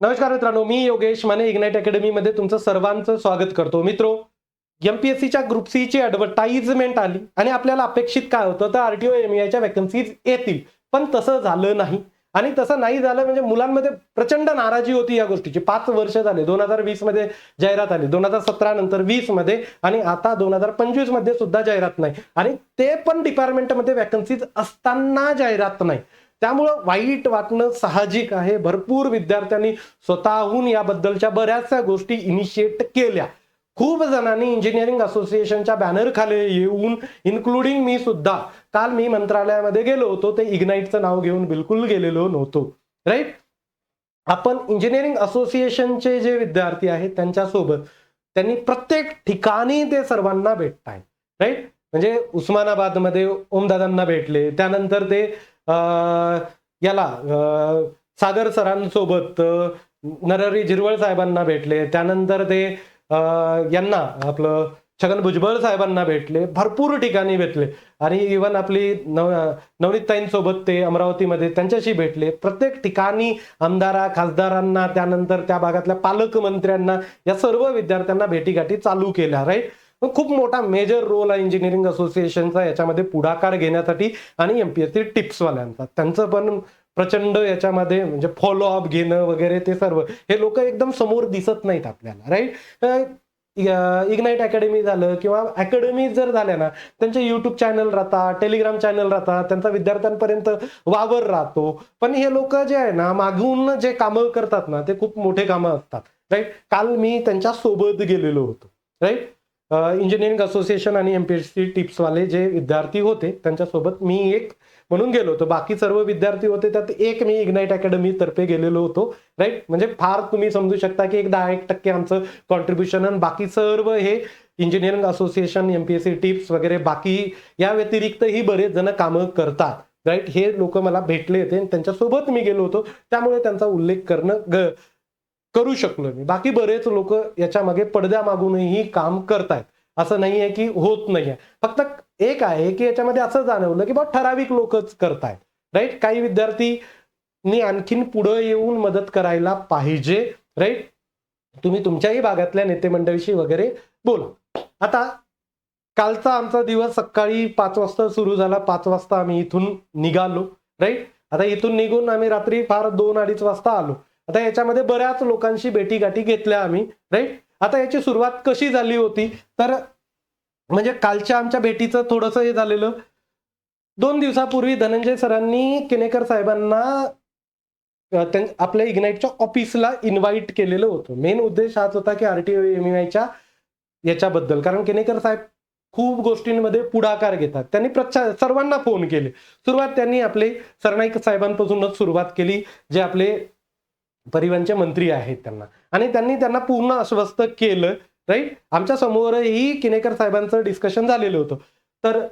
नमस्कार मित्रांनो मी योगेश माने इग्नाइट अकॅडमीमध्ये तुमचं सर्वांचं स्वागत करतो. मित्रो एमपीएससीच्या ग्रुप सी ची ऍडव्हर्टाइजमेंट आली आणि आपल्याला अपेक्षित काय होतं? तर आरटीओ एमईआयच्या वॅकन्सीज येतील. पण तसं झालं नाही. आणि तसं नाही झालं म्हणजे मुलांमध्ये प्रचंड नाराजी होती या गोष्टीची. पाच वर्ष झाले. दोन हजार वीसमध्ये जाहिरात आली. दोन हजार सतरा नंतर वीसमध्ये आणि आता दोन हजार पंचवीसमध्ये सुद्धा जाहिरात नाही. आणि ते पण डिपार्टमेंटमध्ये वॅकन्सीज असताना जाहिरात नाही. त्यामुळं वाईट वाटणं साहजिक आहे. भरपूर विद्यार्थ्यांनी स्वतःहून याबद्दलच्या बऱ्याचशा गोष्टी इनिशिएट केल्या. खूप जणांनी इंजिनिअरिंग असोसिएशनच्या बॅनर खाली येऊन इन्क्लुडिंग मी सुद्धा काल मी मंत्रालयामध्ये गेलो होतो. ते इग्नाईटचं नाव घेऊन बिलकुल गेलेलो नव्हतो. राईट आपण इंजिनिअरिंग असोसिएशनचे जे विद्यार्थी आहेत त्यांच्यासोबत त्यांनी प्रत्येक ठिकाणी ते सर्वांना भेटताय राईट म्हणजे उस्मानाबादमध्ये ओमदादांना भेटले. त्यानंतर ते याला सागर सरांसोबत नरहरी झिरवळ साहेबांना भेटले. त्यानंतर ते अं, यांना आपलं छगन भुजबळ साहेबांना भेटले. भरपूर ठिकाणी भेटले. आणि इवन आपली नव नवनीतताईंसोबत ते अमरावतीमध्ये त्यांच्याशी भेटले. प्रत्येक ठिकाणी आमदारा खासदारांना त्यानंतर त्या भागातल्या पालकमंत्र्यांना या सर्व विद्यार्थ्यांना भेटीगाठी चालू केल्या राईट मग खूप मोठा मेजर रोल आहे इंजिनिअरिंग असोसिएशनचा याच्यामध्ये पुढाकार घेण्यासाठी आणि एमपीएससी टिप्सवाल्यांचा. त्यांचं पण प्रचंड याच्यामध्ये म्हणजे फॉलोअप घेणं वगैरे ते सर्व. हे लोक एकदम समोर दिसत नाहीत आपल्याला राईट इग्नाईट अकॅडमी झालं किंवा अकॅडमी जर झाल्या ना त्यांचे युट्यूब चॅनल राहतात टेलिग्राम चॅनल राहतात त्यांचा विद्यार्थ्यांपर्यंत वावर राहतो. पण हे लोक जे आहे ना मागून जे कामं करतात ना ते खूप मोठे कामं असतात राईट काल मी त्यांच्यासोबत गेलेलो होतो राईट इंजिनिअरिंग असोसिएशन आणि एमपीएससी टिप्सवाले जे विद्यार्थी होते त्यांच्यासोबत मी एक म्हणून गेलो होतो. बाकी सर्व विद्यार्थी होते त्यात एक मी इग्नाईट अकॅडमी तर्फे गेलेलो होतो. राईट म्हणजे फार तुम्ही समजू शकता की एक दहा एक टक्के आमचं कॉन्ट्रीब्युशन आणि बाकी सर्व हे इंजिनिअरिंग असोसिएशन एमपीएससी टिप्स वगैरे बाकी या व्यतिरिक्तही बरेच जण कामं करतात. राईट हे लोक मला भेटले होते आणि त्यांच्यासोबत मी गेलो होतो. त्यामुळे त्यांचा उल्लेख करणं ग करू शकलो मी. बाकी बरेच लोक याच्या मागे पडद्या मागूनही काम करतायत. असं नाही आहे की होत नाही आहे. फक्त एक आहे की याच्यामध्ये असं जाणवलं की बा ठराविक लोकच करतायत. राईट काही विद्यार्थी आणखीन पुढे येऊन मदत करायला पाहिजे. राईट तुम्ही तुमच्याही भागातल्या नेते मंडळीशी वगैरे बोला. आता कालचा आमचा दिवस सकाळी पाच वाजता सुरू झाला. पाच वाजता आम्ही इथून निघालो. राईट आता इथून निघून आम्ही रात्री फार दोन अडीच वाजता आलो. आता याच्यामध्ये बऱ्याच लोकांशी भेटीगाठी घेतल्या आम्ही राईट आता याची सुरुवात कशी झाली होती? तर म्हणजे कालच्या आमच्या भेटीचं थोडंसं हे झालेलं. दोन दिवसापूर्वी धनंजय सरांनी केनेकर साहेबांना त्यां- आपल्या इग्नाईटच्या ऑफिसला इन्व्हाइट केलेलं होतं. मेन उद्देश हाच होता की आरटीओ एमआयच्या याच्याबद्दल. कारण केनेकर साहेब खूप गोष्टींमध्ये पुढाकार घेतात. त्यांनी प्रचार सर्वांना फोन केले. सुरुवात त्यांनी आपले सरनाईक साहेबांपासूनच सुरुवात केली जे आपले परिवहनचे मंत्री आहेत त्यांना. आणि त्यांनी त्यांना पूर्ण आश्वस्त केलं राईट आमच्या समोरही किनेकर साहेबांचं डिस्कशन झालेलं होतं. तर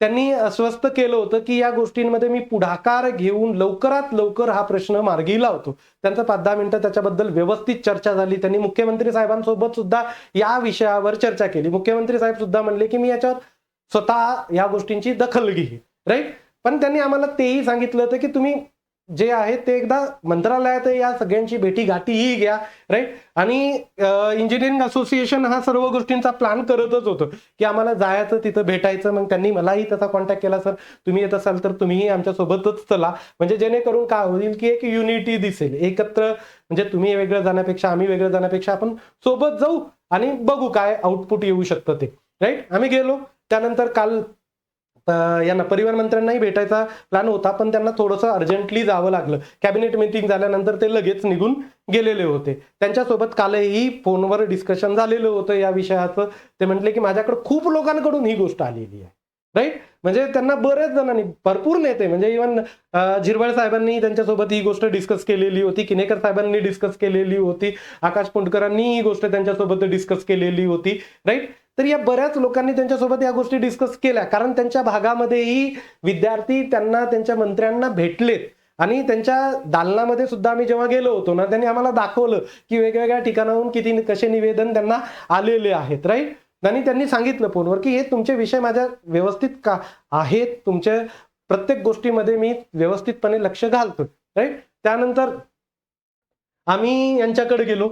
त्यांनी अस्वस्थ केलं होतं की या गोष्टींमध्ये मी पुढाकार घेऊन लवकरात लवकर हा प्रश्न मार्गी लावतो. त्यांचं पाच दहा मिनिटं त्याच्याबद्दल व्यवस्थित चर्चा झाली. त्यांनी मुख्यमंत्री साहेबांसोबत सुद्धा या विषयावर चर्चा केली. मुख्यमंत्री साहेब सुद्धा म्हणले की मी याच्यावर स्वतः या गोष्टींची दखल घेईन राईट पण त्यांनी आम्हाला तेही सांगितलं होतं की तुम्ही जे आहे ते एकदा मंत्रालयात या सगळ्यांची भेटी गाठीही घ्या राईट आणि इंजिनिअरिंग असोसिएशन हा सर्व गोष्टींचा प्लॅन करतच होतं की आम्हाला जायचं तिथं भेटायचं. मग त्यांनी मलाही तसा कॉन्टॅक्ट केला सर तुम्ही येत असाल तर तुम्हीही आमच्यासोबतच चला. म्हणजे जेणेकरून काय होईल की एक युनिटी दिसेल. एकत्र म्हणजे तुम्ही वेगळं जाण्यापेक्षा आम्ही वेगळं जाण्यापेक्षा आपण सोबत जाऊ आणि बघू काय आउटपुट येऊ शकतं ते. राईट आम्ही गेलो. त्यानंतर काल यांना परिवहन मंत्र्यांनाही भेटायचा प्लॅन होता पण त्यांना थोडंसं अर्जंटली जावं लागलं. कॅबिनेट मिटिंग झाल्यानंतर ते लगेच निघून गेलेले होते. त्यांच्यासोबत कालही फोनवर डिस्कशन झालेलं होतं या विषयाचं. ते म्हटले की माझ्याकडे खूप लोकांकडून ही गोष्ट आलेली आहे. राईट म्हणजे त्यांना बऱ्याच जणांनी भरपूर नेते म्हणजे इव्हन झिरवळ साहेबांनी त्यांच्यासोबत ही गोष्ट डिस्कस केलेली होती किनेकर साहेबांनी डिस्कस केलेली होती आकाश पुंडकरांनी ही गोष्ट त्यांच्यासोबत डिस्कस केलेली होती राईट तर या बऱ्याच लोकांनी त्यांच्यासोबत या गोष्टी डिस्कस केल्या कारण त्यांच्या भागामध्येही विद्यार्थी त्यांना त्यांच्या मंत्र्यांना भेटलेत. आणि त्यांच्या दालनामध्ये सुद्धा आम्ही जेव्हा गेलो होतो ना त्यांनी आम्हाला दाखवलं की वेगवेगळ्या ठिकाणाहून किती कसे निवेदन त्यांना आलेले आहेत राईट आणि त्यांनी सांगितलं फोनवर की हे तुमचे विषय माझ्या व्यवस्थित का आहेत? तुमच्या प्रत्येक गोष्टीमध्ये मी व्यवस्थितपणे लक्ष घालतो राईट त्यानंतर आम्ही यांच्याकडे गेलो.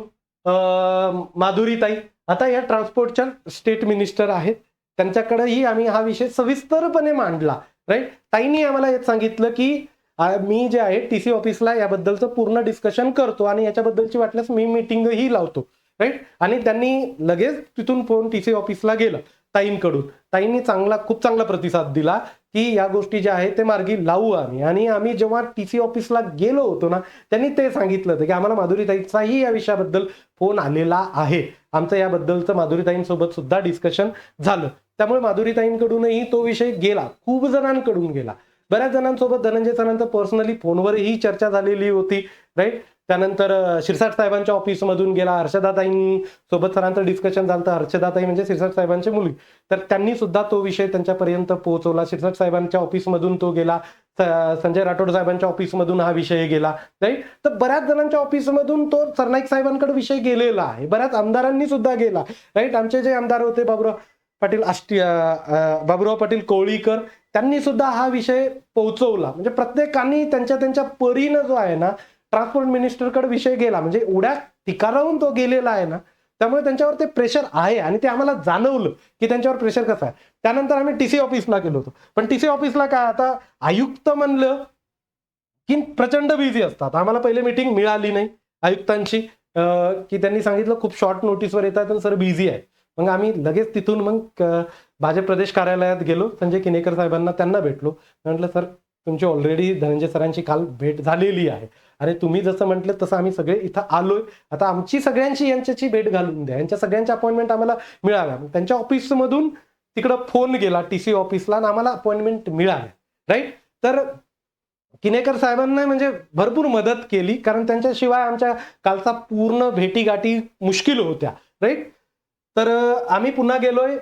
माधुरीताई आता या ट्रान्सपोर्टच्या स्टेट मिनिस्टर आहेत. त्यांच्याकडेही आम्ही हा विषय सविस्तरपणे मांडला. राईट ताईंनी आम्हाला हे सांगितलं की मी जे आहे टी सी ऑफिसला याबद्दलचं पूर्ण डिस्कशन करतो आणि याच्याबद्दलची वाटल्यास मी मिटिंगही लावतो. राईट आणि त्यांनी लगेच तिथून फोन टी सी ऑफिसला गेलं ताईंकडून. ताईंनी चांगला खूप चांगला प्रतिसाद दिला की या गोष्टी ज्या आहेत ते मार्गी लावू आम्ही. आणि आम्ही जेव्हा टी सी ऑफिसला गेलो होतो ना त्यांनी ते सांगितलं होतं की आम्हाला माधुरीताईचाही या विषयाबद्दल फोन आलेला आहे. आमचं याबद्दलचं माधुरीताईंसोबत सुद्धा डिस्कशन झालं. त्यामुळे माधुरीताईंकडूनही तो विषय गेला. खूप जणांकडून गेला. बऱ्याच जणांसोबत धनंजय सरांचं पर्सनली फोनवरही चर्चा झालेली होती. राईट त्यानंतर शिरसाट साहेबांच्या ऑफिसमधून गेला हर्षदाताईं सोबत सरांचं डिस्कशन झालं तर हर्षदाताई म्हणजे शिरसाट साहेबांची मुली. तर त्यांनी सुद्धा तो विषय त्यांच्यापर्यंत पोहोचवला. शिरसाट साहेबांच्या ऑफिसमधून तो गेला. संजय राठोड साहेबांच्या ऑफिसमधून हा विषय गेला. राईट तर बऱ्याच जणांच्या ऑफिसमधून तो सरनाईक साहेबांकडे विषय गेलेला आहे. बऱ्याच आमदारांनी सुद्धा गेला. राईट आमचे जे आमदार होते बाबुराव पाटील आष्टी अं, बाबुराव पाटील कोळीकर त्यांनी सुद्धा हा विषय पोहोचवला. म्हणजे प्रत्येकाने त्यांच्या त्यांच्या परीनं जो आहे ना ट्रान्सपोर्ट मिनिस्टरकडे विषय गेला म्हणजे उड्या ठिकाणाहून तो गेलेला आहे ना त्यामुळे त्यांच्यावर ते प्रेशर आहे आणि ते आम्हाला जाणवलं की त्यांच्यावर प्रेशर कसं आहे. त्यानंतर आम्ही टीसी ऑफिसला गेलो होतो. पण टीसी ऑफिसला काय आता आयुक्त म्हणलं की प्रचंड बिझी असतात. आम्हाला पहिले मीटिंग मिळाली नाही आयुक्तांची की त्यांनी सांगितलं खूप शॉर्ट नोटीसवर येतात सर बिझी आहे मग आम्ही लगेच तिथून मग भाजप प्रदेश कार्यालयात गेलो. संजय किनेकर साहेबांना त्यांना भेटलो. म्हटलं सर तुमची ऑलरेडी धनंजय सरांची काल भेट झालेली आहे. अरे तुम्ही जसं म्हटलं तसं आम्ही सगळे इथं आलोय. आता आमची सगळ्यांची यांच्याची भेट घालून द्या. यांच्या सगळ्यांच्या अपॉइंटमेंट आम्हाला मिळाव्या त्यांच्या ऑफिसमधून तिकडं फोन गेला टी सी ऑफिसला आणि आम्हाला अपॉइंटमेंट मिळाल्या. राईट तर किनेकर साहेबांना म्हणजे भरपूर मदत केली कारण त्यांच्याशिवाय आमच्या कालचा पूर्ण भेटीगाठी मुश्किल होत्या. राईट तर आम्ही पुन्हा गेलोय.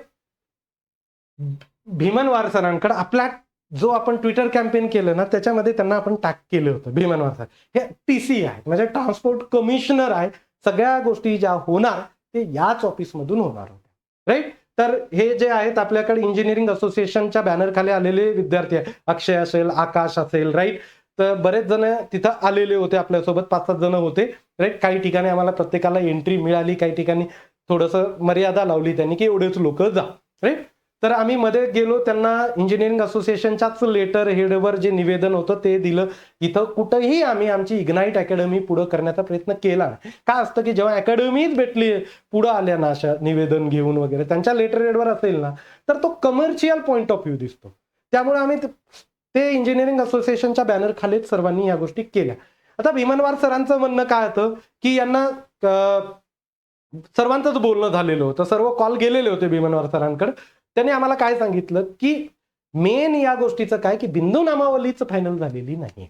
भीमनवार वारसरांकडे. आपल्या जो आपण ट्विटर कॅम्पेन केलं ना त्याच्यामध्ये त्यांना आपण टॅग केलं होतं भीमनवार सर हे टी सी आहेत म्हणजे ट्रान्सपोर्ट कमिशनर आहे सगळ्या गोष्टी ज्या होणार ते याच ऑफिसमधून होणार होत्या. राईट तर हे जे आहेत आपल्याकडे इंजिनिअरिंग असोसिएशनच्या बॅनर खाली आलेले विद्यार्थी आहे अक्षय असेल आकाश असेल राईट तर बरेच जण तिथं आलेले होते आपल्यासोबत पाच सात जण होते. राईट काही ठिकाणी आम्हाला प्रत्येकाला एंट्री मिळाली काही ठिकाणी थोडंसं मर्यादा लावली त्यांनी की एवढेच लोक जा. राईट तर आम्ही मध्ये गेलो त्यांना इंजिनिअरिंग असोसिएशनच्याच लेटर हेडवर जे निवेदन होतं ते दिलं. इथं कुठंही आम्ही आमची इग्नाईट अकॅडमी पुढं करण्याचा प्रयत्न केला काय असतं की जेव्हा अकॅडमीच भेटली पुढं आल्या ना अशा निवेदन घेऊन वगैरे. त्यांच्या लेटर हेडवर असेल ना तर तो कमर्शियल पॉईंट ऑफ व्ह्यू दिसतो. त्यामुळे आम्ही ते- इंजिनिअरिंग असोसिएशनच्या बॅनर खालीच सर्वांनी या गोष्टी केल्या. आता भीमनवार सरांचं म्हणणं काय होतं की यांना सर्वांचंच बोलणं झालेलं होतं. सर्व कॉल गेलेले होते भीमनवार सरांकडे. त्यांनी आम्हाला काय सांगितलं? की मेन या गोष्टीचं काय? की बिंदू नामावलीच फायनल झालेली नाही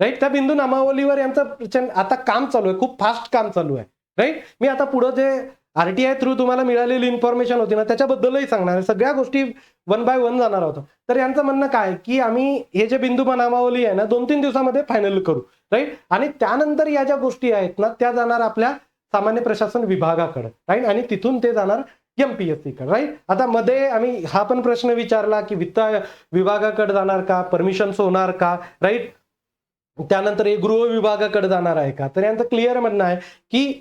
राईट त्या बिंदू नामावलीवर यांचं प्रचंड आता काम चालू आहे खूप फास्ट काम चालू आहे. राईट मी आता पुढं जे आरटीआय थ्रू तुम्हाला मिळालेली इन्फॉर्मेशन होती ना त्याच्याबद्दलही सांगणार आहे. सगळ्या गोष्टी वन बाय वन जाणार होतं तर यांचं म्हणणं काय की आम्ही हे जे बिंदू नामावली आहे ना दोन तीन दिवसामध्ये फायनल करू. राईट आणि त्यानंतर या ज्या गोष्टी आहेत ना त्या जाणार आपल्या सामान्य प्रशासन विभागाकडे. राईट आणि तिथून ते जाणार एमपीएससी कडे राईट आता मध्ये आम्ही हा पण प्रश्न विचारला की वित्त विभागाकडे जाणार का? परमिशन्स होणार का? राईट त्यानंतर हे गृह विभागाकडे जाणार आहे का? तर यांचं क्लिअर म्हणणं आहे की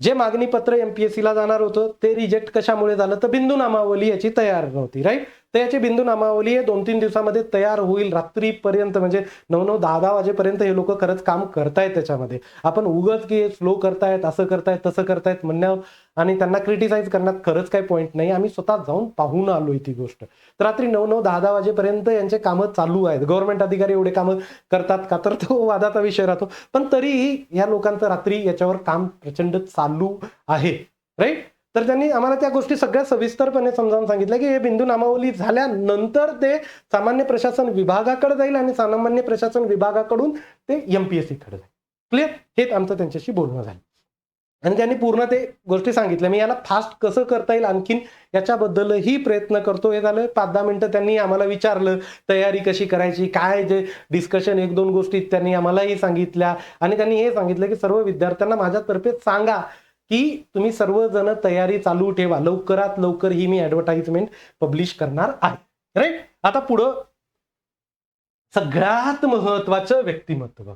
जे मागणी पत्र एमपीएससी ला जाणार होतं ते रिजेक्ट कशामुळे झालं? तर बिंदू नामावली याची तयार नव्हती राईट तर याची बिंदू नामावली हे दोन तीन दिवसामध्ये तयार होईल रात्रीपर्यंत म्हणजे नऊ नऊ दहा दहा वाजेपर्यंत हे लोक खरंच काम करतायत त्याच्यामध्ये. आपण उगच की स्लो करतायत असं करतायत तसं करतायत म्हणण्यावर आणि त्यांना क्रिटिसाइज करण्यात खरंच काही पॉईंट नाही. आम्ही स्वतः जाऊन पाहून आलोय ती गोष्ट. तर रात्री नऊ नऊ दहा दहा वाजेपर्यंत यांचे कामं चालू आहेत. गव्हर्नमेंट अधिकारी एवढे कामं करतात का? तर तो वादाचा विषय राहतो. पण तरीही या लोकांचं रात्री याच्यावर काम प्रचंड चालू आहे. राईट तर त्यांनी आम्हाला त्या गोष्टी सगळ्या सविस्तरपणे समजावून सांगितल्या की हे बिंदू नामावली झाल्यानंतर ते सामान्य प्रशासन विभागाकडे जाईल आणि सामान्य प्रशासन विभागाकडून ते एम पी एसकडे जाईल. क्लिअर हेच आमचं त्यांच्याशी बोलणं झालं. आणि त्यांनी पूर्ण ते गोष्टी सांगितल्या. मी याला फास्ट कसं करता येईल आणखीन याच्याबद्दलही प्रयत्न करतो. हे झालं. पाच दहा मिनटं त्यांनी आम्हाला विचारलं. तयारी कशी करायची? काय जे डिस्कशन एक दोन गोष्टी त्यांनी आम्हालाही सांगितल्या. आणि त्यांनी हे सांगितलं की सर्व विद्यार्थ्यांना माझ्यातर्फे सांगा. की तुम्ही सर्वजण तयारी चालू ठेवा. लवकरात लवकर ही मी ऍडव्हर्टाइजमेंट पब्लिश करणार आहे. राईट आता पुढं. सगळ्यात महत्वाचं व्यक्तिमत्व.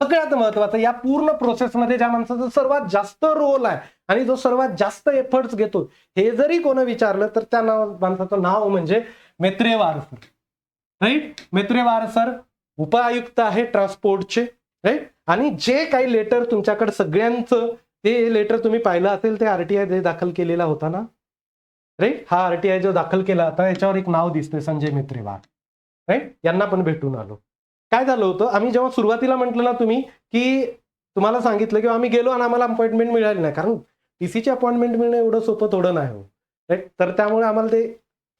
सगळ्यात महत्वाचं या पूर्ण प्रोसेसमध्ये ज्या माणसाचा सर्वात जास्त रोल आहे आणि जो सर्वात जास्त एफर्ट्स घेतो हे जरी कोण विचारलं तर त्या नाव माणसाचं नाव म्हणजे Metrewar sir right Metrewar sir उपायुक्त आहे ट्रान्सपोर्टचे. राईट आणि जे काही लेटर तुमच्याकडे सगळ्यांचं ते लेटर तुम्ही पाहिलं असेल ते आरटीआय दाखल केलेला होता ना? राईट हा आरटीआय जो दाखल केला होता याच्यावर एक नाव दिसतंय संजय मित्रेवार राईट यांना पण भेटून आलो. काय झालं होतं आम्ही जेव्हा सुरुवातीला म्हटलं ना तुम्ही की तुम्हाला सांगितलं की आम्ही गेलो आणि आम्हाला अपॉइंटमेंट मिळाली नाही. कारण टीसीची अपॉइंटमेंट मिळणं एवढं सोपं थोडं नाही हो. राईट तर त्यामुळे आम्हाला ते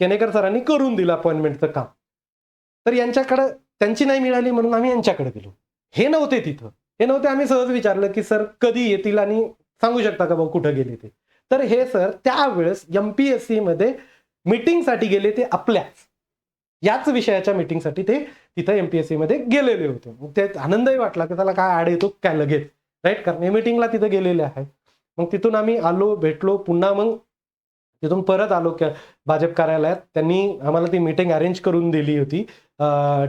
केनेकर सरांनी करून दिलं अपॉइंटमेंटचं काम. तर यांच्याकडं त्यांची नाही मिळाली म्हणून आम्ही यांच्याकडे गेलो. हे नव्हते तिथं. हे नव्हते आम्ही सहज विचारलं की सर कधी येतील आणि सांगू शकता का भाऊ कुठं गेले ते? तर हे सर त्यावेळेस एम पी एस सी मध्ये मीटिंगसाठी गेले ते आपल्याच. याच विषयाच्या मीटिंगसाठी ते तिथं एम पी एस सी मध्ये गेलेले होते. मग ते आनंदही वाटला की त्याला काय आड येतो काय लगेच? राईट कारण हे मीटिंगला तिथं गेलेले आहे मग तिथून आम्ही आलो भेटलो पुन्हा मग तिथून परत आलो भाजप कार्यालयात. त्यांनी आम्हाला ती मीटिंग अरेंज करून दिली होती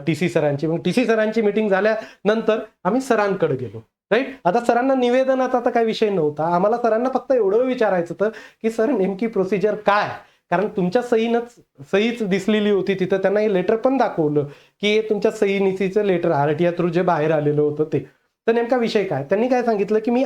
टी सी सरांची. मग टी सी सरांची मीटिंग झाल्यानंतर आम्ही सरांकडे गेलो राईट आता सरांना निवेदनाचा तर काही विषय नव्हता. आम्हाला सरांना फक्त एवढं विचारायचं होतं की सर नेमकी प्रोसिजर काय? कारण तुमच्या सहीनच सहीच दिसलेली होती तिथं. त्यांना हे लेटर पण दाखवलं की हे तुमच्या सही निसीचं लेटर आर टी थ्रू जे बाहेर आलेलं होतं ते. तर नेमका विषय काय? त्यांनी काय सांगितलं की मी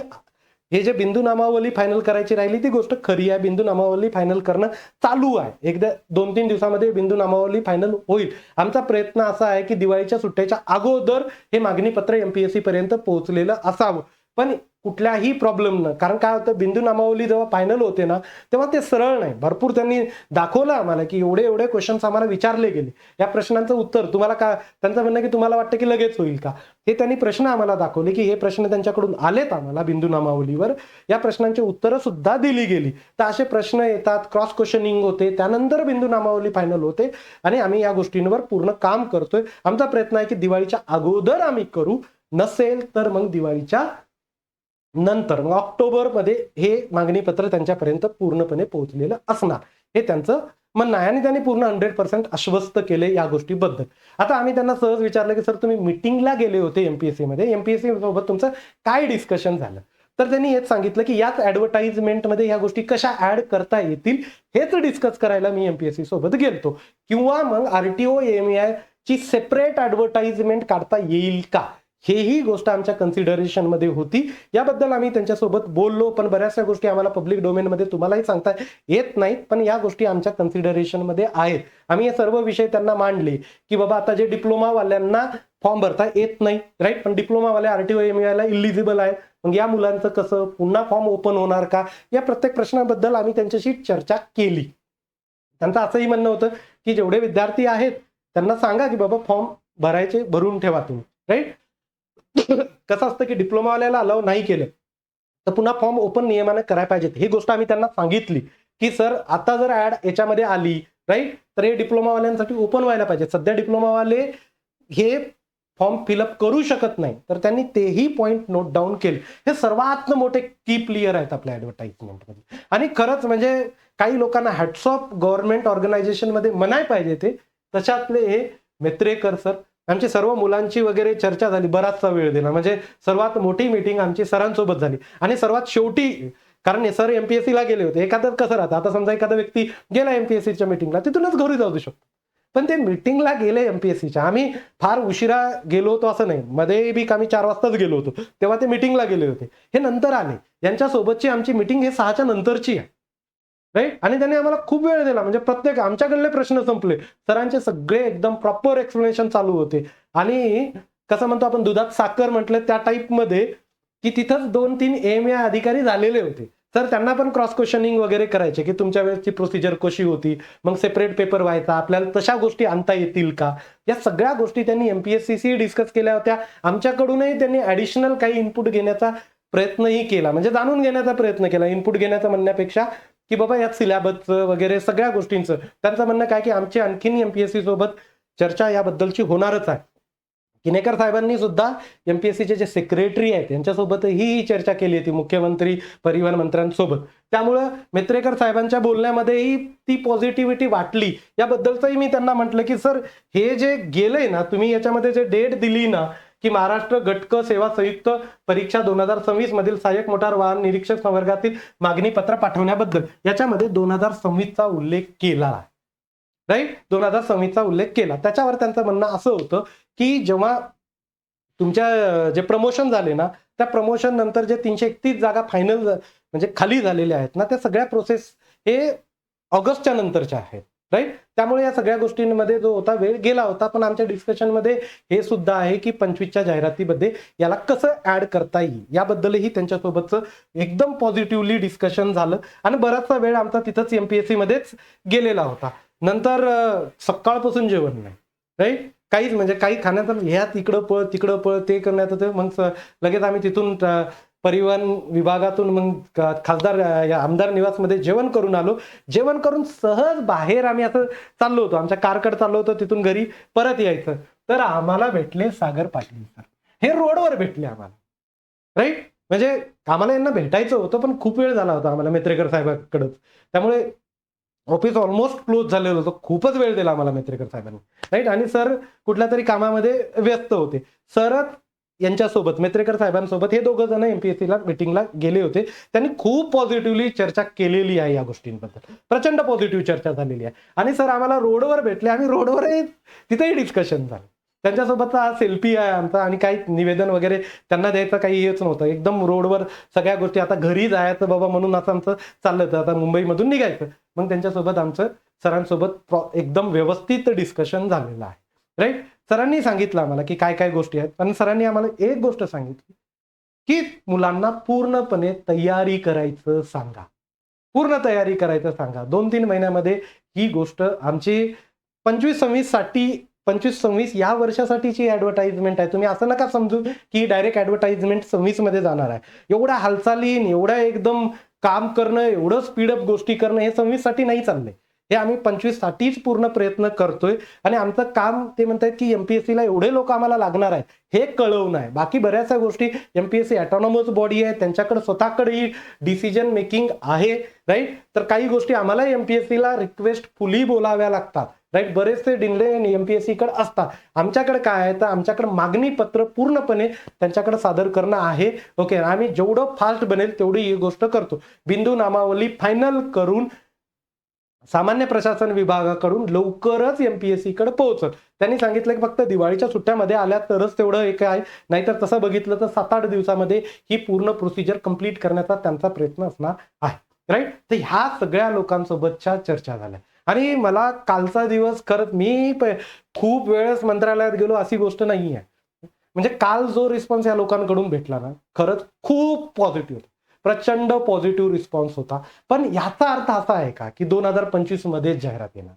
हे जे बिंदू नामावली फायनल करायची राहिली ती गोष्ट खरी आहे. बिंदू नामावली फायनल करणं चालू आहे. एकदा दोन तीन दिवसामध्ये बिंदू नामावली फायनल होईल. आमचा प्रयत्न असा आहे की दिवाळीच्या सुट्ट्याच्या अगोदर हे मागणीपत्र एमपीएससी पर्यंत पोहोचलेलं असावं. पण कुठल्याही प्रॉब्लेमनं कारण काय होतं बिंदू नामावली जेव्हा फायनल होते ना तेव्हा ते सरळ नाही. भरपूर त्यांनी दाखवलं आम्हाला की एवढे एवढे क्वेश्चन्स आम्हाला विचारले गेले. या प्रश्नांचं उत्तर तुम्हाला का त्यांचं म्हणणं की तुम्हाला वाटतं की लगेच होईल का? हे त्यांनी प्रश्न आम्हाला दाखवले की हे प्रश्न त्यांच्याकडून आलेत आम्हाला बिंदू नामावलीवर. या प्रश्नांची उत्तरं सुद्धा दिली गेली. तर असे प्रश्न येतात क्रॉस क्वेश्चनिंग होते त्यानंतर बिंदू नामावली फायनल होते. आणि आम्ही या गोष्टींवर पूर्ण काम करतोय. आमचा प्रयत्न आहे की दिवाळीच्या अगोदर आम्ही करू. नसेल तर मग दिवाळीच्या नंतर मग ऑक्टोबरमध्ये हे मागणीपत्र त्यांच्यापर्यंत पूर्णपणे पोहोचलेलं असणार. हे त्यांचं म्हणणं आहे आणि त्यांनी पूर्ण हंड्रेड पर्सेंट आश्वस्त केले या गोष्टीबद्दल. आता आम्ही त्यांना सहज विचारलं की सर तुम्ही मिटिंगला गेले होते एमपीएससी मध्ये. एमपीएससी सोबत तुमचं काय डिस्कशन झालं? तर त्यांनी हेच सांगितलं की याच ऍडव्हर्टाईजमेंटमध्ये ह्या गोष्टी कशा ऍड करता येतील हेच डिस्कस करायला मी एमपीएससी सोबत गेलतो. किंवा मग आरटीओ एम ची सेपरेट ऍडव्हर्टाईजमेंट काढता येईल का? हेही गोष्ट आमच्या कन्सिडरेशनमध्ये होती. याबद्दल आम्ही त्यांच्यासोबत बोललो पण बऱ्याचशा गोष्टी आम्हाला पब्लिक डोमेनमध्ये तुम्हालाही सांगता येत नाहीत पण या गोष्टी आमच्या कन्सिडरेशनमध्ये आहेत. आम्ही हे सर्व विषय त्यांना मांडले की बाबा आता जे डिप्लोमावाल्यांना फॉर्म भरता येत नाही राईट पण डिप्लोमावाले आरटीओ एम ला इलिजिबल आहेत. मग या मुलांचं कसं पुन्हा फॉर्म ओपन होणार का? या प्रत्येक प्रश्नाबद्दल आम्ही त्यांच्याशी चर्चा केली. त्यांचं असंही म्हणणं होतं की जेवढे विद्यार्थी आहेत त्यांना सांगा की बाबा फॉर्म भरायचे भरून ठेवा तुम्ही राईट कसं असतं की डिप्लोमावाल्याला अलाव नाही केलं तर पुन्हा फॉर्म ओपन नियमाने करायला पाहिजेत. ही गोष्ट आम्ही त्यांना सांगितली की सर आता जर ऍड याच्यामध्ये आली राईट तर हे डिप्लोमावाल्यांसाठी ओपन व्हायला पाहिजे सध्या डिप्लोमावाले हे फॉर्म फिलअप करू शकत नाही. तर त्यांनी तेही पॉईंट नोट डाऊन केले. हे सर्वात मोठे की प्लेयर आहेत आपल्या ऍडव्हर्टाइजमेंटमध्ये आणि खरंच म्हणजे काही लोकांना हॅट्स ऑफ गव्हर्नमेंट ऑर्गनायझेशनमध्ये म्हणाय पाहिजे ते. तशातले हे मेत्रेकर सर आमची सर्व मुलांची वगैरे चर्चा झाली बराचसा वेळ दिला. म्हणजे सर्वात मोठी मीटिंग आमची सरांसोबत झाली. आणि सर्वात शेवटी कारण सर एमपीएससीला गेले होते एखादं कसं राहतं? आता समजा एखादा व्यक्ती गेला एमपीएससीच्या मिटिंगला तिथूनच घरी जाऊ शकतो. पण ते मिटिंगला गेले एमपीएससीच्या आम्ही फार उशिरा गेलो होतो असं नाही. मध्ये बी आम्ही चार वाजताच गेलो होतो. तेव्हा ते मिटिंगला गेले होते. हे नंतर आले. यांच्यासोबतची आमची मिटिंग हे सहाच्या नंतरची आहे. राईट आणि त्यांनी आम्हाला खूप वेळ दिला. म्हणजे प्रत्येक आमच्याकडले प्रश्न संपले. सरांचे सगळे एकदम प्रॉपर एक्सप्लेनेशन चालू होते. आणि कसं म्हणतो आपण दुधात साखर म्हटलं त्या टाईपमध्ये की तिथंच दोन तीन एम ए अधिकारी झालेले होते. सर त्यांना पण क्रॉस क्वेश्चनिंग वगैरे करायचे की तुमच्या वेळेसची प्रोसिजर कशी होती? मग सेपरेट पेपर व्हायचा. आपल्याला तशा गोष्टी आणता येतील का? या सगळ्या गोष्टी त्यांनी एमपीएससी डिस्कस केल्या होत्या. आमच्याकडूनही त्यांनी ऍडिशनल काही इनपुट घेण्याचा प्रयत्नही केला. म्हणजे जाणून घेण्याचा प्रयत्न केला. इनपुट घेण्याचा म्हणण्यापेक्षा की बाबा यात सिलॅबसचं वगैरे सगळ्या गोष्टींचं. त्यांचं म्हणणं काय की आमची आणखीन एमपीएससी सोबत चर्चा याबद्दलची होणारच आहे. किनेकर साहेबांनी सुद्धा एमपीएससीचे जे सेक्रेटरी आहेत यांच्यासोबतही ही चर्चा केली होती मुख्यमंत्री परिवहन मंत्र्यांसोबत. त्यामुळं मेत्रेकर साहेबांच्या बोलण्यामध्येही ती पॉझिटिव्हिटी वाटली. याबद्दलचंही मी त्यांना म्हटलं की सर हे जे गेलंय ना तुम्ही याच्यामध्ये जे डेट दिली ना की महाराष्ट्र गटक सेवा संयुक्त परीक्षा दोन हजार सव्वीस मधील सहाय्यक मोटार वाहन निरीक्षक संवर्गातील मागणी पत्र पाठवण्याबद्दल याच्यामध्ये दोन हजार सव्वीसचा उल्लेख केला आहे. राईट दोन हजार सव्वीसचा उल्लेख केला. त्याच्यावर त्यांचं म्हणणं असं होतं की जेव्हा तुमच्या जे प्रमोशन झाले ना त्या प्रमोशन नंतर जे तीनशे एकतीस जागा फायनल म्हणजे खाली झालेल्या आहेत ना त्या सगळ्या प्रोसेस हे ऑगस्टच्या नंतरच्या आहेत. राईट त्यामुळे या सगळ्या गोष्टींमध्ये जो होता वेळ गेला होता पण आमच्या डिस्कशनमध्ये हे सुद्धा आहे की पंचवीसच्या जाहिरातीमध्ये याला कसं ऍड करता येईल? याबद्दलही त्यांच्यासोबतचं एकदम पॉझिटिव्हली डिस्कशन झालं. आणि बराचसा वेळ आमचा तिथंच एमपीएससी मध्येच गेलेला होता. नंतर सकाळपासून जेवण नाही. राईट काहीच म्हणजे काही खाण्याचं ह्या तिकडं पळ तिकडं पळ ते करण्यात ते मग लगेच आम्ही तिथून परिवहन विभागातून मग खासदार या आमदार निवासमध्ये जेवण करून आलो. जेवण करून सहज बाहेर आम्ही असं चाललो होतो. आमच्या कारकड चाललो होतो तिथून घरी परत यायचं. तर आम्हाला भेटले सागर पाटील सर हे रोडवर भेटले आम्हाला. राईट म्हणजे आम्हाला यांना भेटायचं होतं पण खूप वेळ झाला होता आम्हाला मेत्रेकर साहेबांकडंच त्यामुळे ऑफिस ऑलमोस्ट क्लोज झालेलं होतं. खूपच वेळ दिला आम्हाला मेत्रेकर साहेबांनी. राईट आणि सर कुठल्या तरी कामामध्ये व्यस्त होते. सरच यांच्यासोबत मेत्रेकर साहेबांसोबत हे दोघं जण एमपीएससीला मिटिंगला गेले होते. त्यांनी खूप पॉझिटिव्हली चर्चा केलेली आहे या गोष्टींबद्दल. प्रचंड पॉझिटिव्ह चर्चा झालेली आहे. आणि सर आम्हाला रोडवर भेटले. आम्ही रोडवरही तिथेही डिस्कशन झालं. त्यांच्यासोबतचा हा सेल्फी आहे आमचा आणि काही निवेदन वगैरे त्यांना द्यायचं काही हेच नव्हतं. एकदम रोडवर सगळ्या गोष्टी. आता घरी जायचं बाबा म्हणून असं आमचं चाललं होतं. आता मुंबईमधून निघायचं. मग त्यांच्यासोबत आमचं सरांसोबत प्रॉ- एकदम व्यवस्थित डिस्कशन झालेलं आहे. राईट सरांनी सांगितलं आम्हाला की काय काय गोष्टी आहेत. पण सरांनी आम्हाला एक गोष्ट सांगितली की मुलांना पूर्णपणे तयारी करायचं सांगा. पूर्ण तयारी करायचं सांगा. दोन तीन महिन्यामध्ये ही गोष्ट आमची पंचवीस सव्वीससाठी पंचवीस सव्वीस या वर्षासाठीची ऍडव्हर्टाइजमेंट आहे. तुम्ही असं नका समजू की डायरेक्ट ऍडव्हर्टाइजमेंट सव्वीसमध्ये जाणार आहे. एवढ्या हालचालीन एवढ्या एकदम काम करणं एवढं स्पीडअप गोष्टी करणं हे सव्वीससाठी नाही चाललंय. हे आम्ही पंचवीस साठीच पूर्ण प्रयत्न करतोय. आणि आमचं काम ते म्हणतात की एमपीएससीला एवढे लोक आम्हाला लागणार आहे हे कळवणं आहे बाकी बऱ्याचशा गोष्टी एमपीएससी ऑटोनॉमस बॉडी आहे त्यांच्याकडे स्वतःकडेही डिसिजन मेकिंग आहे राईट तर काही गोष्टी आम्हाला एमपीएससीला रिक्वेस्ट फुली बोलाव्या लागतात राईट बरेचसे डिले एमपीएससी कडे असतात. आमच्याकडे काय आहे तर आमच्याकडे मागणी पत्र पूर्णपणे त्यांच्याकडे सादर करणं आहे. ओके आम्ही जेवढं फास्ट बनेल तेवढी ही गोष्ट करतो. बिंदू नामावली फायनल करून सामान्य प्रशासन विभागाकडून लवकरच एमपीएससी कडे पोहोचत त्यांनी सांगितलं की फक्त दिवाळीच्या सुट्ट्यामध्ये आल्या तरच तेवढं एक आहे नाहीतर तसं बघितलं तर सात आठ दिवसामध्ये ही पूर्ण प्रोसिजर कंप्लीट करण्याचा त्यांचा प्रयत्न असणार आहे. राईट तर ह्या सगळ्या लोकांसोबतच्या चर्चा झाल्या. आणि मला कालचा दिवस खरंच मी खूप वेळेस मंत्रालयात गेलो अशी गोष्ट नाही आहे म्हणजे काल जो रिस्पॉन्स या लोकांकडून भेटला ना खरंच खूप पॉझिटिव्ह प्रचंड पॉझिटिव्ह रिस्पॉन्स होता. पण याचा अर्थ असा आहे का की दोन हजार पंचवीसमध्ये जाहिरात येणार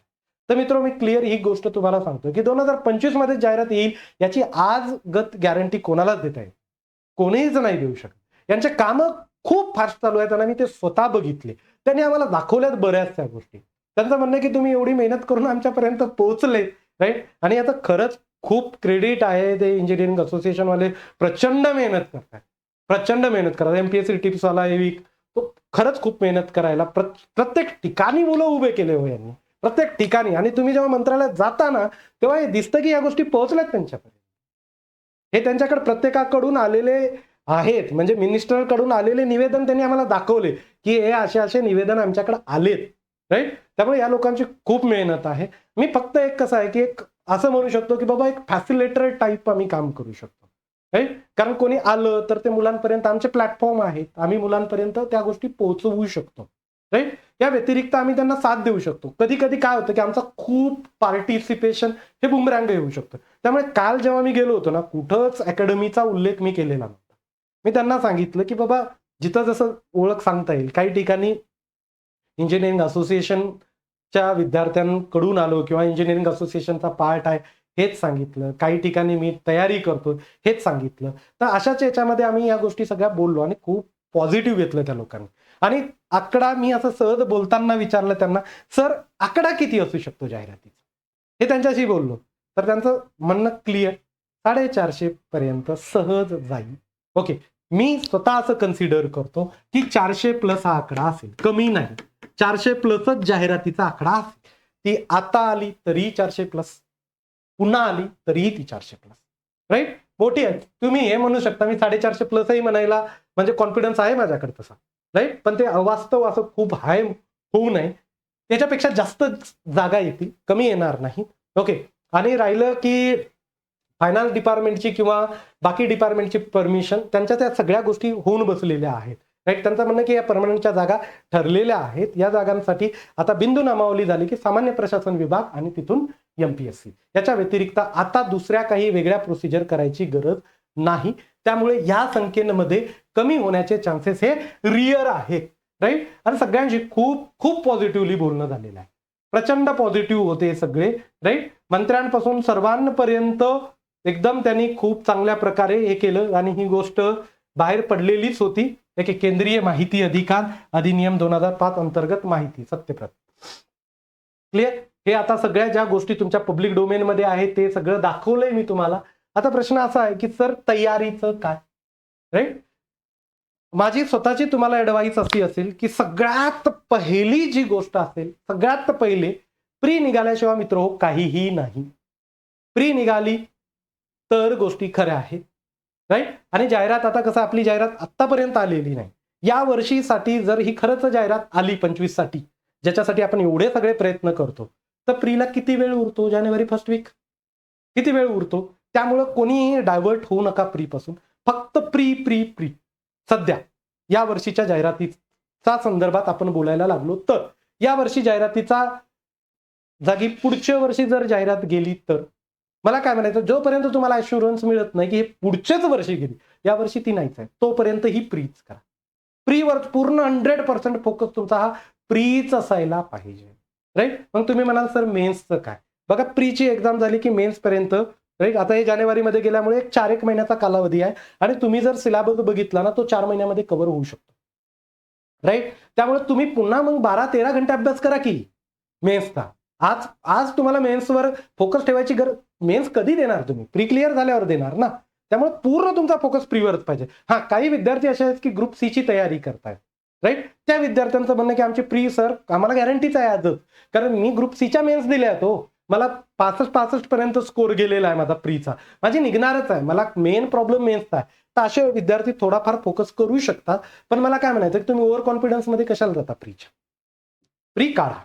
तर मित्र मी क्लिअर ही गोष्ट तुम्हाला सांगतो की दोन हजार पंचवीसमध्ये जाहिरात येईल याची आज गत गॅरंटी कोणालाच देता येईल कोणीच नाही देऊ शकत. यांचे कामं खूप फास्ट चालू आहेत आणि मी ते स्वतः बघितले. त्यांनी आम्हाला दाखवल्यात बऱ्याचशा गोष्टी. त्यांचं म्हणणं आहे की तुम्ही एवढी मेहनत करून आमच्यापर्यंत पोहोचले राईट आणि आता खरंच खूप क्रेडिट आहे ते इंजिनिअरिंग असोसिएशन वाले प्रचंड मेहनत करतात प्रचंड मेहनत करतात एमपीएससी टिप्सवाला वीक तो खरंच खूप मेहनत करायला प्रत्येक ठिकाणी मुलं उभे केले हो यांनी. प्रत्येक ठिकाणी. आणि तुम्ही जेव्हा मंत्रालयात जाता ना तेव्हा हे दिसतं की या गोष्टी पोहोचल्यात त्यांच्याकडे. हे त्यांच्याकडे प्रत्येकाकडून आलेले आहेत. म्हणजे मिनिस्टरकडून आलेले निवेदन त्यांनी आम्हाला दाखवले की हे असे असे निवेदन आमच्याकडे आलेत. राईट त्यामुळे या लोकांची खूप मेहनत आहे. मी फक्त एक कसं आहे की एक असं म्हणू शकतो की बाबा एक फॅसिलेटर टाईप आम्ही काम करू शकतो. कारण कोणी आलं तर ते मुलांपर्यंत आमचे प्लॅटफॉर्म आहेत. आम्ही मुलांपर्यंत त्या गोष्टी पोहोचवू शकतो. राईट या व्यतिरिक्त आम्ही त्यांना साथ देऊ शकतो. कधी कधी काय होतं की आमचा खूप पार्टिसिपेशन हे बुमरँग येऊ शकतं. त्यामुळे काल जेव्हा मी गेलो होतो ना कुठंच अकॅडमीचा उल्लेख मी केलेला नव्हता. मी त्यांना सांगितलं की बाबा जिथं जसं ओळख सांगता येईल काही ठिकाणी इंजिनिअरिंग असोसिएशनच्या विद्यार्थ्यांकडून आलो किंवा इंजिनिअरिंग असोसिएशनचा पार्ट आहे हेच सांगितलं. काही ठिकाणी मी तयारी करतो हेच सांगितलं. तर अशाच याच्यामध्ये आम्ही या गोष्टी सगळ्या बोललो आणि खूप पॉझिटिव्ह घेतलं त्या लोकांनी. आणि आकडा मी असं सहज बोलताना विचारलं त्यांना सर आकडा किती असू शकतो जाहिरातीचा? हे त्यांच्याशी बोललो. तर त्यांचं म्हणणं क्लिअर साडेचारशे पर्यंत सहज जाईल. ओके. मी स्वतः असं कन्सिडर करतो की चारशे प्लस हा आकडा असेल. कमी नाही. चारशे प्लसच जाहिरातीचा आकडा असेल. ती आता आली तरी चारशे प्लस पुन्हा आली तरीही ती चारशे प्लस राईट मोठी आहे. तुम्ही हे म्हणू शकता मी साडेचारशे प्लसही म्हणायला म्हणजे कॉन्फिडन्स आहे माझ्याकडे तसा. राईट पण ते अवास्तव असं खूप हाय होऊ नये. त्याच्यापेक्षा जास्त जागा येतील कमी येणार नाही. ओके आणि राहिलं की फायनान्स डिपार्टमेंटची किंवा बाकी डिपार्टमेंटची परमिशन त्यांच्या त्या सगळ्या गोष्टी होऊन बसलेल्या आहेत. राईट त्यांचं म्हणणं की या परमनंटच्या जागा ठरलेल्या आहेत. या जागांसाठी आता बिंदू नामावली झाली की सामान्य प्रशासन विभाग आणि तिथून एमपीएससी याच्या व्यतिरिक्त आता दुसऱ्या काही वेगळ्या प्रोसिजर करायची गरज नाही. त्यामुळे या संख्येमध्ये कमी होण्याचे चान्सेस हे रिअर आहेत. राईट आणि सगळ्यांशी खूप खूप पॉझिटिव्हली बोलणं झालेलं आहे. प्रचंड पॉझिटिव्ह होते सगळे. राईट मंत्र्यांपासून सर्वांपर्यंत एकदम त्यांनी खूप चांगल्या प्रकारे हे केलं आणि ही गोष्ट बाहेर पडलेलीच होती. एक केंद्रीय माहिती अधिकार अधिनियम दोन हजार पाच अंतर्गत माहिती सत्यप्रत. क्लिअर हे आता सगळ्या ज्या गोष्टी तुमच्या पब्लिक डोमेनमध्ये आहेत ते सगळं दाखवलंय मी तुम्हाला. आता प्रश्न असा आहे की सर तयारीचं काय? राईट माझी स्वतःची तुम्हाला ऍडवाईस अशी असेल की सगळ्यात पहिली जी गोष्ट असेल सगळ्यात पहिले प्री निघाल्याशिवाय मित्र हो काहीही नाही. प्री निघाली तर गोष्टी खऱ्या आहेत. राईट आणि जाहिरात आता कसं आपली जाहिरात आत्तापर्यंत आलेली नाही. या वर्षीसाठी जर ही खरंच जाहिरात आली पंचवीससाठी ज्याच्यासाठी आपण एवढे सगळे प्रयत्न करतो तर प्रीला किती वेळ उरतो जानेवारी फर्स्ट वीक किती वेळ उरतो? त्यामुळं कोणीही डायव्हर्ट होऊ नका प्रीपासून. फक्त प्री प्री प्री. सध्या या वर्षीच्या जाहिरातीचा संदर्भात आपण बोलायला लागलो तर या वर्षी जाहिरातीचा जागी पुढच्या वर्षी जर जाहिरात गेली तर मला काय म्हणायचं जोपर्यंत तुम्हाला अश्युरन्स मिळत नाही की हे पुढच्याच वर्षी गेली या वर्षी ती नाहीच आहे. तोपर्यंत ही प्रीच करा. प्रीवर पूर्ण हंड्रेड पर्सेंट फोकस तुमचा हा प्रीच असायला पाहिजे. राईट मग तुम्ही म्हणाल सर मेन्सचं काय? बघा प्रीची एक्झाम झाली की मेन्सपर्यंत राईट आता हे जानेवारीमध्ये गेल्यामुळे एक चार एक महिन्याचा कालावधी आहे. आणि तुम्ही जर सिलेबस बघितला ना तो चार महिन्यामध्ये कव्हर होऊ शकतो. राईट त्यामुळे तुम्ही पुन्हा मग बारा तेरा घंटे अभ्यास करा की मेन्सचा आज आज तुम्हाला मेन्सवर फोकस ठेवायची गरज मेन्स कधी देणार तुम्ही? प्री क्लिअर झाल्यावर देणार ना? त्यामुळे पूर्ण तुमचा फोकस प्रीवरच पाहिजे. हा काही विद्यार्थी असे आहेत की ग्रुप सी ची तयारी करतायत राईट त्या विद्यार्थ्यांचं म्हणणं की आमचे प्री सर आम्हाला गॅरंटीच आहे आजच कारण मी ग्रुप सीच्या मेन्स दिल्या आहेत हो. मला पासष्ट पासष्ट पर्यंत स्कोर गेलेला आहे माझा प्रीचा माझी निघणारच आहे. मला मेन प्रॉब्लेम मेन्सचा आहे. तर असे विद्यार्थी थोडाफार फोकस करू शकतात. पण मला काय म्हणायचं की तुम्ही ओव्हर कॉन्फिडन्समध्ये कशाला जाता प्रीच्या प्री काढा.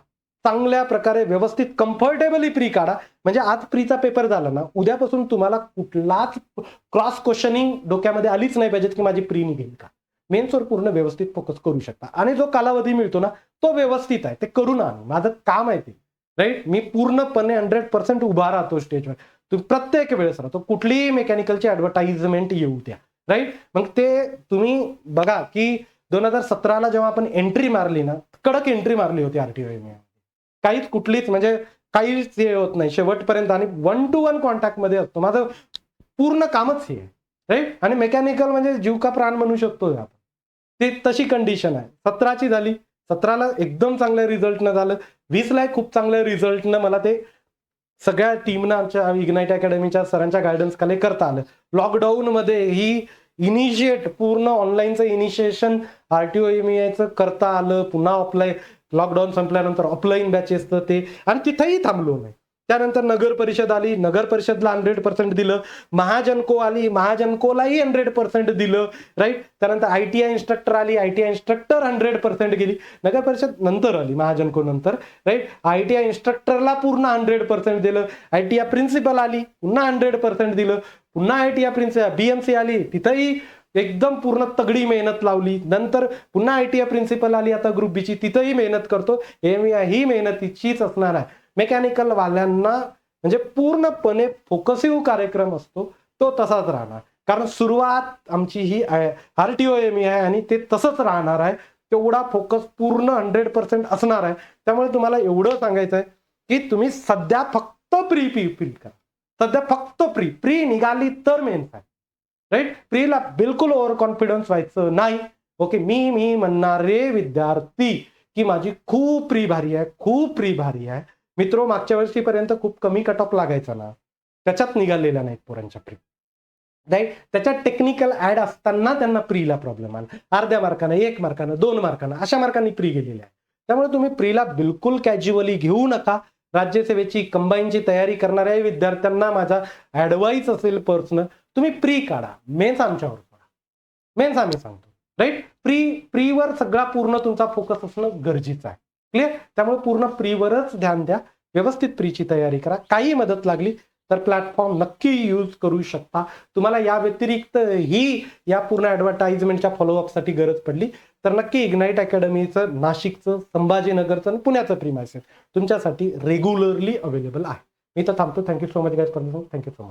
चांगल्या प्रकारे व्यवस्थित कम्फर्टेबली प्री काढा. म्हणजे आज प्रीचा पेपर झाला ना उद्यापासून तुम्हाला कुठलाच क्रॉस क्वेश्चनिंग डोक्यामध्ये आलीच नाही पाहिजेत की माझी प्री निघेल का. मेन्सवर पूर्ण व्यवस्थित फोकस करू शकता. आणि जो कालावधी मिळतो ना तो व्यवस्थित आहे. ते करून आण. माझं काम आहे ते. राईट मी पूर्णपणे हंड्रेड पर्सेंट उभा राहतो स्टेजवर तुम्ही प्रत्येक वेळेस राहतो. कुठलीही मेकॅनिकलची ऍडव्हर्टाइजमेंट येऊ द्या. राईट मग ते तुम्ही बघा की दोन हजार सतराला जेव्हा आपण एंट्री मारली ना कडक एंट्री मारली होती आरटीओ काहीच कुठलीच म्हणजे काहीच हे होत नाही. शेवटपर्यंत आणि वन टू वन कॉन्टॅक्टमध्ये असतो. माझं पूर्ण कामच हे. आहे राईट आणि मेकॅनिकल म्हणजे जीव का प्राण म्हणू शकतो आपण. ते तशी कंडिशन आहे. सतराची झाली. सतराला एकदम चांगल्या रिझल्टनं झालं. वीसला खूप चांगल्या रिझल्टनं मला ते सगळ्या टीमनं आमच्या इग्नाईट अकॅडमीच्या सरांच्या गायडन्स खाली करता आलं. लॉकडाऊन मध्ये ही इनिशिएट पूर्ण ऑनलाईनचं initiation R T O M चं करता आलं. पुन्हा ऑफलाईन लॉकडाऊन संपल्यानंतर ऑफलाईन तर ते. आणि तिथंही थांबलो नाही त्यानंतर नगर परिषद आली. नगर परिषदला हंड्रेड पर्सेंट दिलं. महाजनको आली. महाजनकोलाही हंड्रेड पर्सेंट दिलं. राईट त्यानंतर आय टी आय इन्स्ट्रक्टर आली. I T I instructor hundred percent गेली. नगर परिषद नंतर आली. महाजनको नंतर. राईट आय टी आय इन्स्ट्रक्टरला पूर्ण हंड्रेड पर्सेंट दिलं. आय टी आय प्रिन्सिपल आली. पुन्हा हंड्रेड पर्सेंट दिलं. पुन्हा I T I principal BMC आली. तिथंही एकदम पूर्ण तगडी मेहनत लावली. नंतर पुन्हा आय टी आय प्रिन्सिपल आली आता ग्रुप बीची तिथंही मेहनत करतो. एम ही मेहनतीचीच असणार आहे. मेकॅनिकल वाल्यांना म्हणजे पूर्णपणे फोकसिव्ह कार्यक्रम असतो तो तसाच राहणार. कारण सुरुवात आमची ही आर टी ओ एम आहे आणि ते तसंच राहणार आहे. तेवढा फोकस पूर्ण हंड्रेड पर्सेंट असणार आहे. त्यामुळे तुम्हाला एवढं सांगायचं आहे की तुम्ही सध्या फक्त प्री प्री प्री करा. सध्या फक्त प्री प्री निघाली तर मेन्स आहे राईट प्रीला बिलकुल ओव्हर कॉन्फिडन्स व्हायचं नाही. ओके मी मी म्हणणारे विद्यार्थी की माझी खूप प्री भारी आहे खूप प्री भारी आहे. मित्रो मागच्या वर्षीपर्यंत खूप कमी कट ऑफ लागायचा ना. त्याच्यात निघालेल्या नाहीत पोरांच्या प्री राईट त्याच्यात टेक्निकल ऍड असताना त्यांना प्रीला प्रॉब्लेम आला. अर्ध्या मार्कानं एक मार्कानं दोन मार्कानं अशा मार्कांनी प्री गेलेली आहे त्यामुळे तुम्ही प्रीला बिलकुल कॅज्युअली घेऊ नका. राज्यसेवेची कंबाईनची तयारी करणाऱ्या विद्यार्थ्यांना माझा ऍडवाईस असेल पर्सनल तुम्ही प्री काढा. मेन्स आमच्यावर सोडा मेन्स आम्ही सांगतो. राईट प्री प्रीवर सगळा पूर्ण तुमचा फोकस असणं गरजेचं आहे. क्लिअर त्यामुळे पूर्ण प्रीवरच ध्यान द्या. व्यवस्थित प्रीची तयारी करा. काही मदत लागली तर प्लॅटफॉर्म नक्की यूज करू शकता. तुम्हाला या व्यतिरिक्त ही या पूर्ण ॲडव्हर्टाइजमेंटच्या फॉलोअपसाठी गरज पडली तर नक्की इग्नाईट अकॅडमीचं नाशिकचं संभाजीनगरचं आणि पुण्याचं प्रीमायसेस तुमच्यासाठी रेग्युलरली अवेलेबल आहे. मी तर थांबतो. Thank you so much guys thank you so much